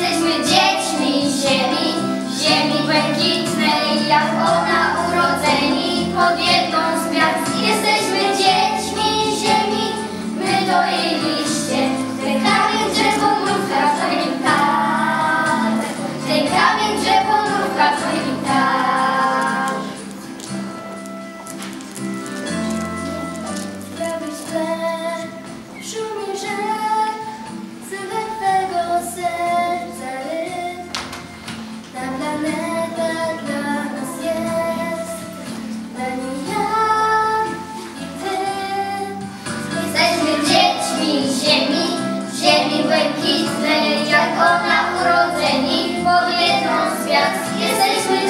Jesteśmy dziećmi ziemi, ziemi błękitnej jak świat, jesteśmy